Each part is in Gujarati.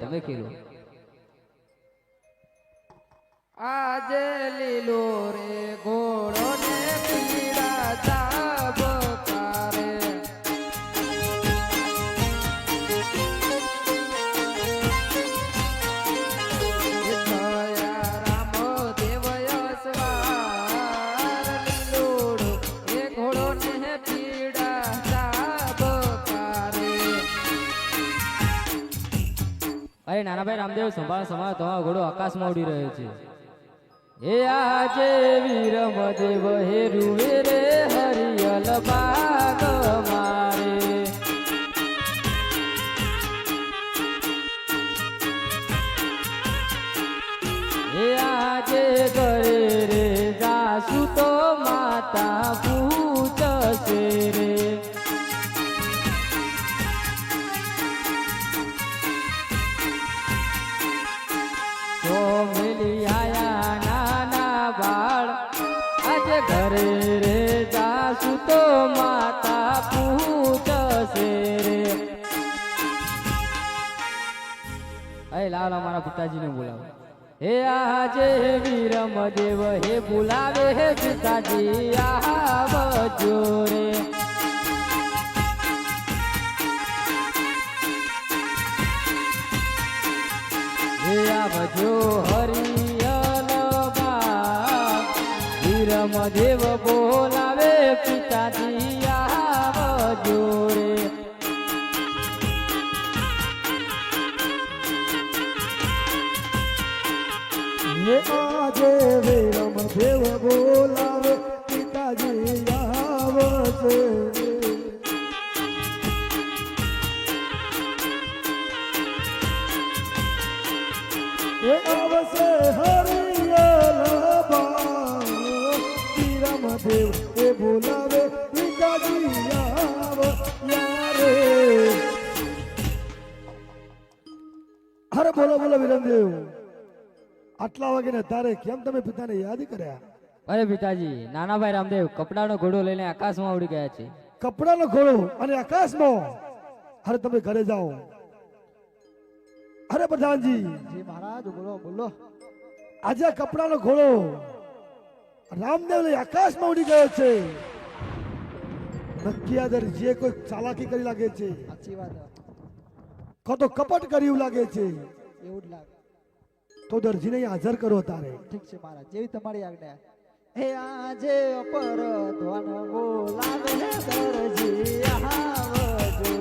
તમે ખેલો અરે નાનાભાઈ રામદેવ સંભાળ સંભાળ તમારો ઘોડો આકાશમાં ઉડી રહ્યો છે. હે આજે વીર મદેવ હે રૂવે રે હરિયલ બાગ આયા નાના બાળ. આજે ઘરે રે જાસુ તો માતા પૂછશે રે. અરે લાવ મારા પિતાજીને બોલાવો. હે આજે વીરમ દેવ હે બોલાવે હે પિતાજી આવજો રે. આવજો હરિયલ બા વીરમ દેવ બોલાવે પિતાજી આવજો રે. આજે વિરમ દેવ બોલાવે અરે બોલો બોલો વિરમદેવ આટલા વાગે ને તારે કેમ તમે પિતાને યાદ કર્યા? અરે પિતાજી નાનાભાઈ રામદેવ કપડાનો ઘોડો લઈને આકાશમાં ઉડી ગયા છે. કપડાનો ઘોડો અને આકાશમાં? અરે તમે ઘરે જાઓ. અરે પ્રધાનજી. જી મહારાજ બોલો બોલો. આજે કપડાનો ઘોડો રામદેવ લઈ આકાશમાં ઉડી ગયો છે. નક્કી આદર જે કોઈ ચાલાકી કરી લાગે છે. સાચી વાત. કો તો કપટ કર્યું લાગે છે? એવું જ લાગે. તો દરજીને હાજર કરો તારે. ઠીક છે મહારાજ જેવી તમારી આજ્ઞા. હે આજે પર ધ્વન બોલાવે દરજી આવજો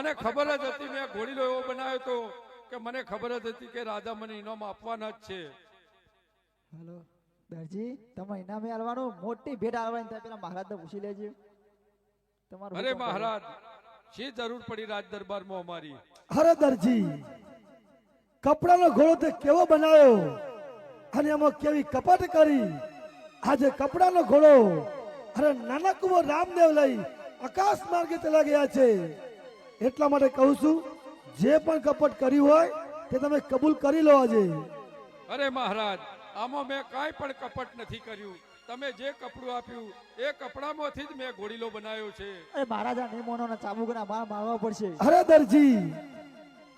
મને ખબર જ હતી મેં ઘોડીલો એવો બનાવ્યો તો કે મને ખબર જ હતી કે રાજા મને ઇનામ આપવાના જ છે. હેલો દરજી તમે ઇનામે આલવાનું મોટી ભેટ આલવાની થાય પેલા મહારાજને પૂછી લેજો. તમારું અરે મહારાજ શી જરૂર પડી રાજ દરબારમાં અમારી? અરે દરજી કપડાનો ઘોડો તે કેવો બનાવ્યો? અને એમાં કેવી કપટ કરી? આજે કપડાનો ઘોડો અરે નાના કુંવર રામદેવ લઈ આકાશ માર્ગે ચલા ગયા છે. એટલા માટે કહું છું જે પણ કપટ કર્યું હોય તે તમે કબૂલ કરી લો આજે. અરે મહારાજ આમાં મેં કાંઈ પણ કપટ નથી કર્યું. તમે જે કપડું આપ્યું એ કપડામાંથી જ મેં ઘોડીલો બનાવ્યો છે. અરે મહારાજા નિમોનો ને ચાબુકના માર મારવા પડશે. અરે દરજી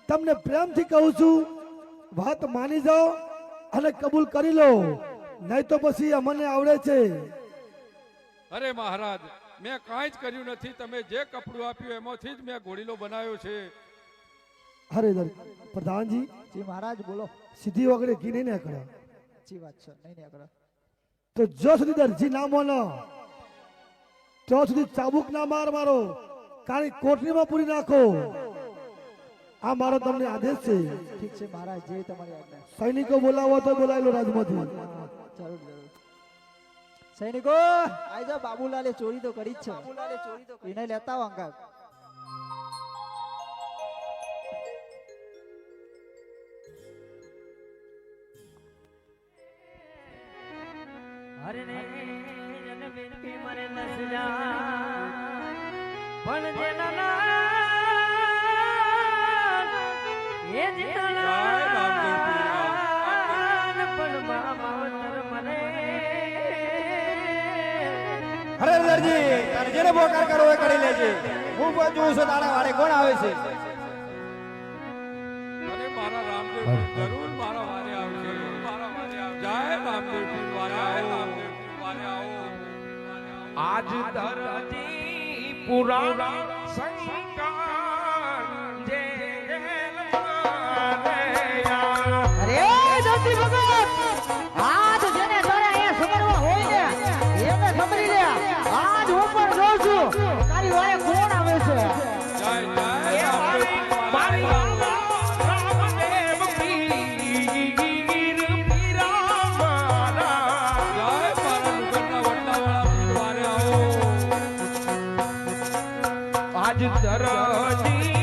તમને પ્રેમથી કહું છું વાત માની જાઓ અને કબૂલ કરી લો. નહીં તો પછી અમને આવડે છે. અરે મહારાજ મેં કાંઈ જ કર્યું નથી. તમે જે કપડું આપ્યું એમાંથી જ મેં ઘોડીલો બનાવ્યો છે. અરે પ્રધાનજી. જી મહારાજ બોલો. સીધી વગરે ઘી નહીં નીકળે. જી વાત છે નહીં નીકળે. તો જો સુધી દરજી ના મોનો તો સુધી ચાબુક ના માર મારો કાળી કોટરીમાં પૂરી નાખો. આ મારો તમને આદેશ છે. ઠીક છે મહારાજ જે તમારી આજ્ઞા. સૈનિકો બોલાવો તો બોલાયેલો રાજમાંથી. જરૂર જરૂર. સૈનિકો આઈ જા બાબુલાલે ચોરી તો કરી જ છે બાબુલાલે ચોરી તો એને લેતા આવો અંગાત હરને જન વિનતી મરે નસ જેને બોકાર કરવો એ કરી લેજે. હું પણ જોઉં છું તારા વાળે કોણ આવે છે? અરે મારા રામદેવ જરૂર મારા વારે આવશે મારા વારે આવશે જય રામદેવ પીર વારે આવો. વારે આવો. આજ ધરતી પુરાણ સંસ્કાર આજ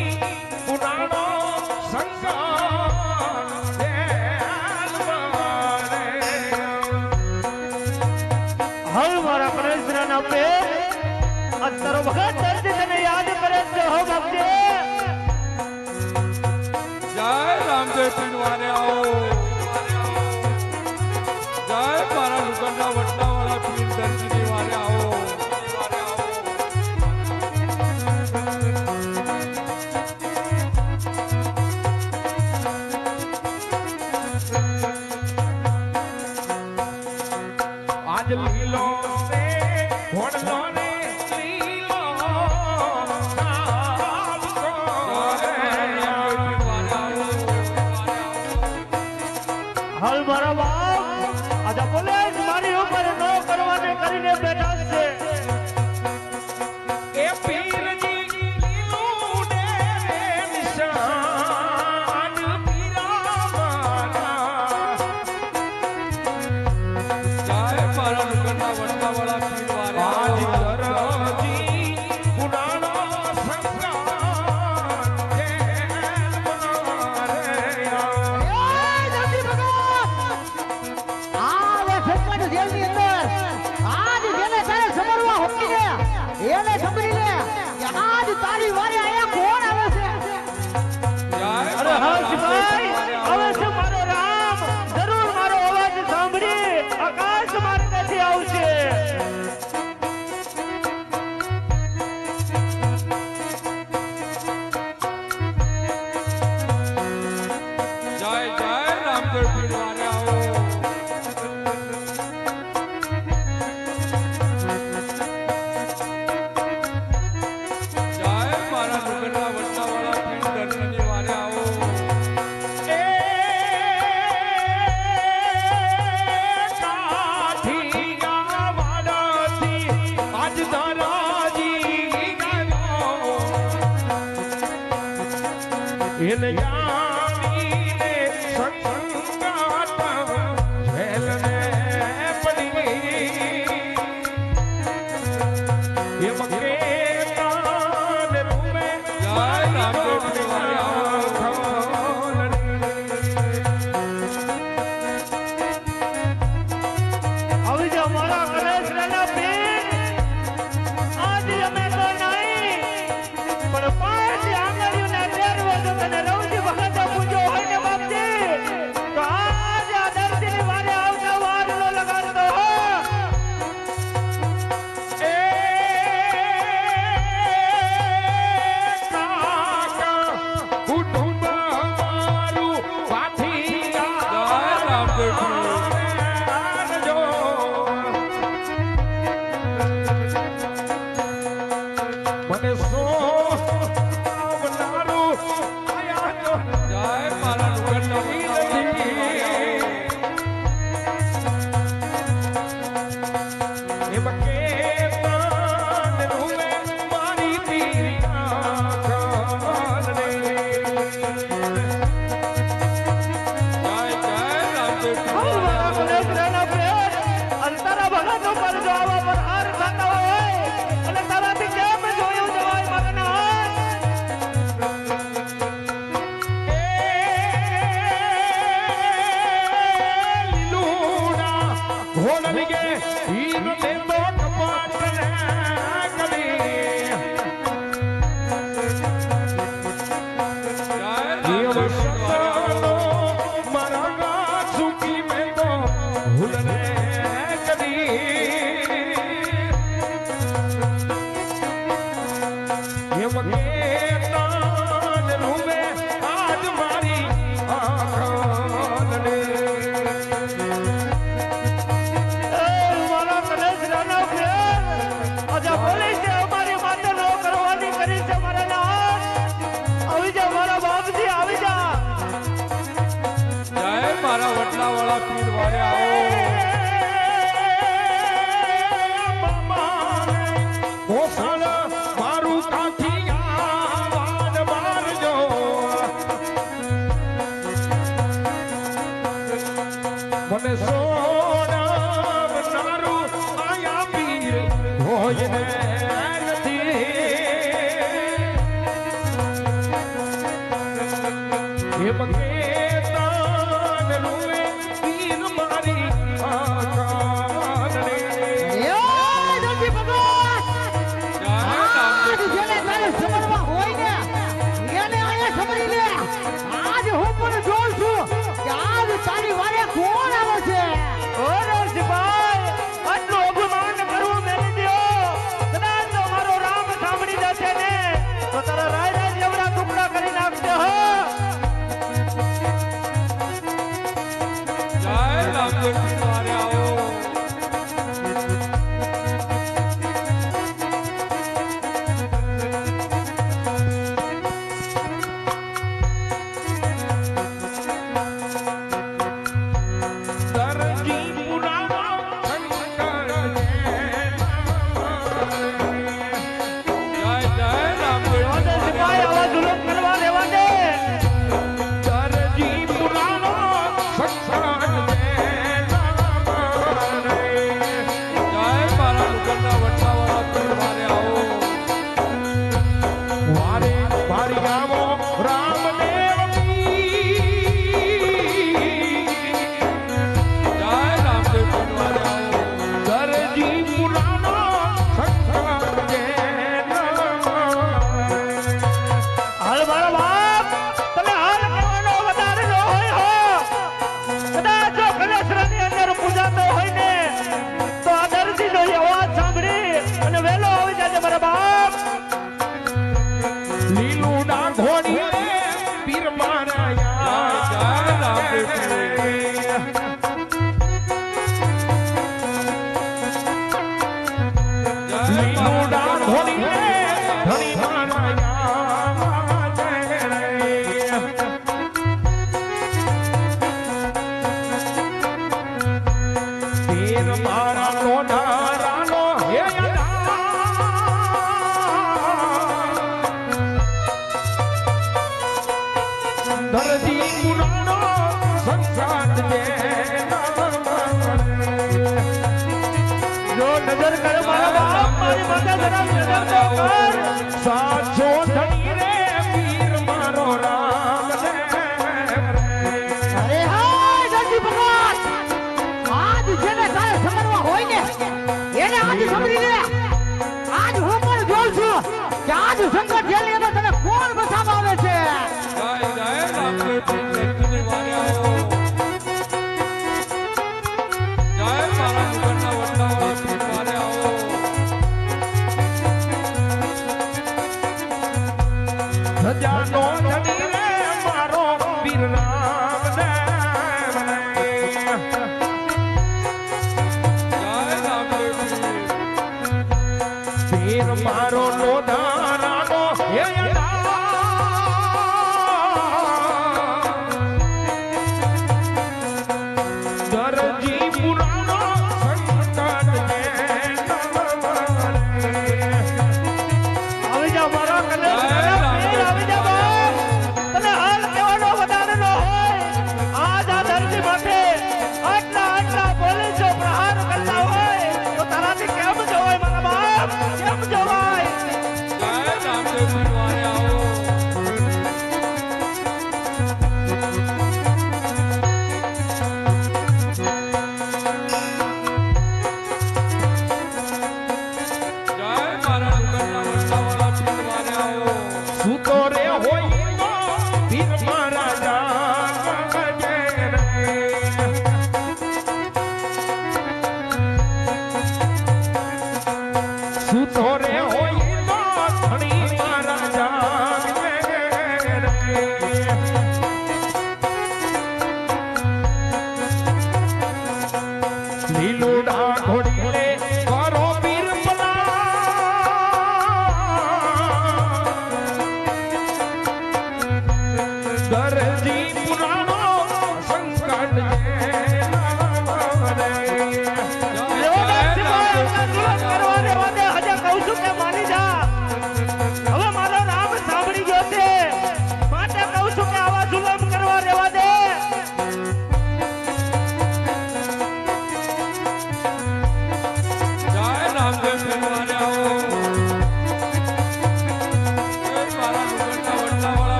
out. Super Dollar! oye, oye. Lilo જેલમાં તને કોણ બસામાં છે no, no. Rorel.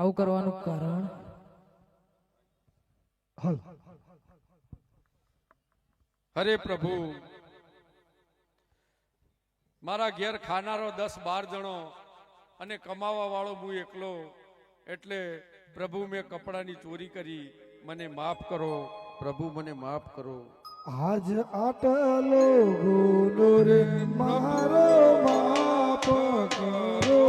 આવું કરવાનું કારણ? હરે પ્રભુ. મારા ઘેર ખાનારો દસ બાર જણો અને કમાવા વાળો હું એકલો એટલે પ્રભુ મેં કપડાની ચોરી કરી મને માફ કરો પ્રભુ મને માફ કરો. આજ આટલો ગુનો રે મારો માફ કરો.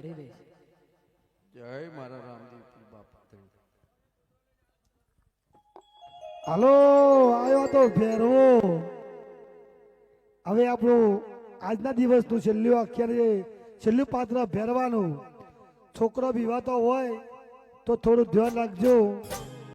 જવાબદારી મારી જય મારા રામદેવ પીર બાપા. હાલો આવ્યો તો ફેરવો હવે આપણું આજના દિવસનું છેલ્લું અક્ષર છેલ્લું પાત્ર ફેરવાનું છોકરો બીવાતો હોય તો થોડું ધ્યાન રાખજો.